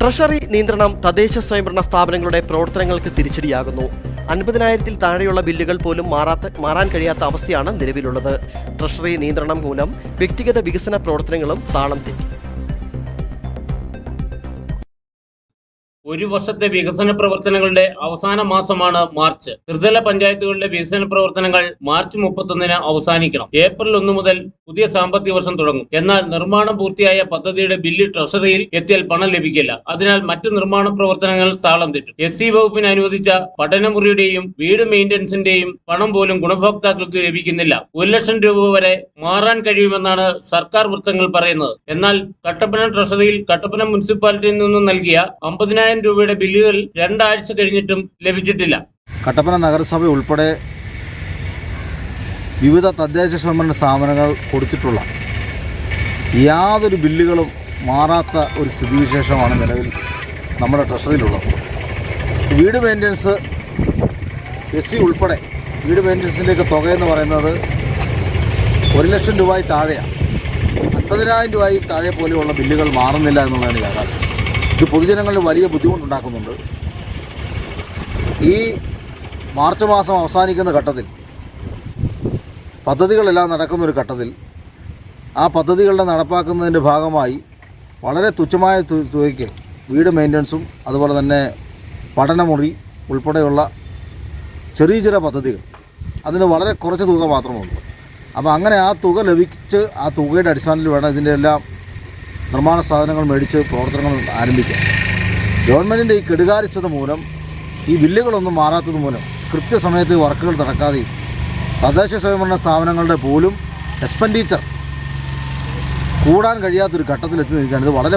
Treasury നിയന്ത്രണം തദ്ദേശ സ്വയംഭരണ സ്ഥാപനങ്ങളുടെ പ്രവർത്തനങ്ങൾക്ക് തിരിച്ചടിയാകുന്നു. അൻപതിനായിരത്തിൽ താഴെയുള്ള ബില്ലുകൾ പോലും മാറാത്ത മാറാൻ കഴിയാത്ത അവസ്ഥയാണ് നിലവിലുള്ളത്. ട്രഷറി നിയന്ത്രണം മൂലം വ്യക്തിഗത വികസന പ്രവർത്തനങ്ങളും താളം തെറ്റി. ഒരു വർഷത്തെ വികസന പ്രവർത്തനങ്ങളുടെ അവസാന മാസമാണ് മാർച്ച്. ത്രിതല പഞ്ചായത്തുകളുടെ വികസന പ്രവർത്തനങ്ങൾ മാർച്ച് മുപ്പത്തൊന്നിന് അവസാനിക്കണം. ഏപ്രിൽ ഒന്ന് മുതൽ പുതിയ സാമ്പത്തിക വർഷം തുടങ്ങും. എന്നാൽ നിർമ്മാണം പൂർത്തിയായ പദ്ധതിയുടെ ബില്ല് ട്രഷറിയിൽ എത്തിയാൽ പണം ലഭിക്കില്ല. അതിനാൽ മറ്റു നിർമ്മാണ പ്രവർത്തനങ്ങൾ താളം തെറ്റും. എസ് സി വകുപ്പിന് അനുവദിച്ച പഠനമുറിയുടെയും വീട് മെയിന്റനൻസിന്റെയും പണം പോലും ഗുണഭോക്താക്കൾക്ക് ലഭിക്കുന്നില്ല. ഒരു ലക്ഷം രൂപ വരെ മാറാൻ കഴിയുമെന്നാണ് സർക്കാർ വൃത്തങ്ങൾ പറയുന്നത്. എന്നാൽ കട്ടപ്പന ട്രഷറിയിൽ കട്ടപ്പന മുനിസിപ്പാലിറ്റിയിൽ നിന്നും നൽകിയ അമ്പതിനായിരം രൂപയുടെ ബില്ലുകൾ രണ്ടാഴ്ച കഴിഞ്ഞിട്ടും ലഭിച്ചിട്ടില്ല. കട്ടപ്പന നഗരസഭ ഉൾപ്പെടെ വിവിധ തദ്ദേശ സ്വയംഭരണ സ്ഥാപനങ്ങൾ കൊടുത്തിട്ടുള്ള യാതൊരു ബില്ലുകളും മാറാത്ത ഒരു സ്ഥിതിവിശേഷമാണ് നിലവിൽ നമ്മുടെ ട്രഷറിയിലുള്ളത്. വീട് മെയിന്റനൻസ് എസ് സി ഉൾപ്പെടെ വീട് മെയിന്റനൻസിന്റെയൊക്കെ തുകയെന്ന് പറയുന്നത് ഒരു ലക്ഷം രൂപയിൽ താഴെയാണ്. അൻപതിനായിരം രൂപയിൽ താഴെ പോലെയുള്ള ബില്ലുകൾ മാറുന്നില്ല എന്നുള്ളതാണ് യാഥാർത്ഥ്യം. ഇത് പൊതുജനങ്ങളിൽ വലിയ ബുദ്ധിമുട്ടുണ്ടാക്കുന്നുണ്ട്. ഈ മാർച്ച് മാസം അവസാനിക്കുന്ന ഘട്ടത്തിൽ പദ്ധതികളെല്ലാം നടക്കുന്നൊരു ഘട്ടത്തിൽ ആ പദ്ധതികളുടെ നടപ്പാക്കുന്നതിന്റെ ഭാഗമായി വളരെ തുച്ഛമായ തുകയ്ക്ക് വീട് മെയിന്റനൻസും അതുപോലെ തന്നെ പഠനമുറി ഉൾപ്പെടെയുള്ള ചെറിയ ചെറിയ പദ്ധതികൾ. അതിന് വളരെ കുറച്ച് തുക മാത്രമേ ഉള്ളൂ അപ്പോൾ അങ്ങനെ ആ തുക ലഭിച്ച് ആ തുകയുടെ അടിസ്ഥാനത്തിൽ വേണം ഇതിന്റെ എല്ലാം നിർമ്മാണ സാധനങ്ങൾ മേടിച്ച് പ്രവർത്തനങ്ങൾ ആരംഭിക്കാം. ഗവൺമെന്റിന്റെ ഈ കെടുകാര്യസ്ഥത മൂലം ഈ ബില്ലുകളൊന്നും മാറാത്തത് മൂലം കൃത്യസമയത്ത് വർക്കുകൾ നടക്കാതെ തദ്ദേശ സ്വയംഭരണ സ്ഥാപനങ്ങളുടെ പോലും എക്സ്പെൻഡിച്ചർ കൂടാൻ കഴിയാത്തൊരു ഘട്ടത്തിലെത്തി നിൽക്കുകയാണ്. ഇത് വളരെ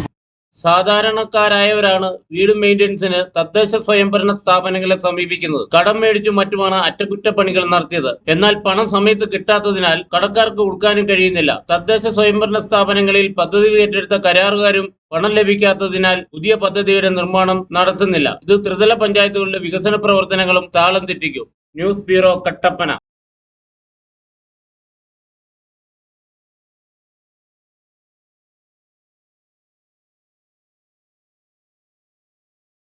സാധാരണക്കാരായവരാണ് വീട് മെയിന്റനൻസിന് തദ്ദേശ സ്വയംഭരണ സ്ഥാപനങ്ങളെ സമീപിക്കുന്നത്. കടം മേടിച്ചും മറ്റുമാണ് അറ്റകുറ്റപ്പണികൾ നടത്തിയത്. എന്നാൽ പണം സമയത്ത് കിട്ടാത്തതിനാൽ കടക്കാർക്ക് കൊടുക്കാനും കഴിയുന്നില്ല. തദ്ദേശ സ്വയംഭരണ സ്ഥാപനങ്ങളിൽ പദ്ധതി ഏറ്റെടുത്ത കരാറുകാരും പണം ലഭിക്കാത്തതിനാൽ പുതിയ പദ്ധതിയുടെ നിർമ്മാണം നടത്തുന്നില്ല. ഇത് ത്രിതല പഞ്ചായത്തുകളുടെ വികസന പ്രവർത്തനങ്ങളും താളം തെറ്റിക്കും. News bureau Kattappana.